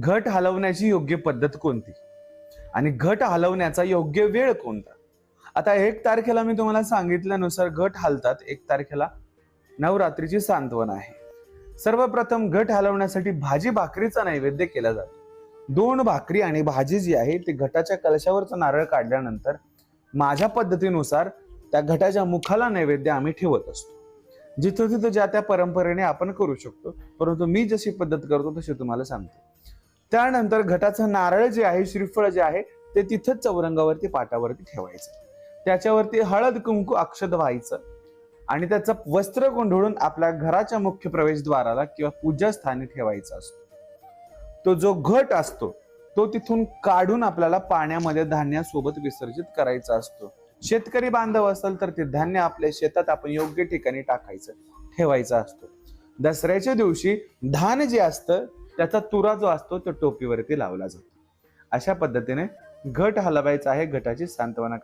घट हलवण्याची योग्य पद्धत कोणती? आणि घट हलवण्याचा योग्य वेळ कोणता? आता एक तारखेला मी तुम्हाला सांगितल्यानुसार घट हलतात एक तारखेला नवरात्रीची सांत्वन आहे. सर्वप्रथम घट हलवण्यासाठी भाजी भाकरीचा नैवेद्य केला जातो. दोन भाकरी आणि भाजी जी आहे ती घटाच्या कलशावरचा नारळ काढल्यानंतर माझ्या पद्धतीनुसार त्या घटाच्या मुखाला नैवेद्य आम्ही ठेवत असतो. जिथं तिथं ज्या त्या परंपरेने आपण करू शकतो परंतु मी जशी पद्धत करतो तशी तुम्हाला सांगतो. त्यानंतर घटाचं नारळ जे आहे श्रीफळ जे आहे ते तिथंच चौरंगावरती पाटावरती ठेवायचं. त्याच्यावरती हळद कुंकू अक्षद व्हायचं. आणि त्याचं वस्त्र गोंधळून आपल्या घराच्या मुख्य प्रवेशद्वाराला किंवा पूजास्थानी ठेवायचा असतो. तो जो घट असतो तो तिथून काढून आपल्याला पाण्यामध्ये धान्यासोबत विसर्जित करायचा असतो. शेतकरी बांधव असेल तर ते धान्य आपल्या शेतात आपण योग्य ठिकाणी टाकायचं ठेवायचा असतो. दसऱ्याच्या दिवशी धान जे असतं त्याचा तुरा जो असतो तो टोपीवरती लावला जातो. अशा पद्धतीने घट हलवायचा आहे घटाची सांत्वना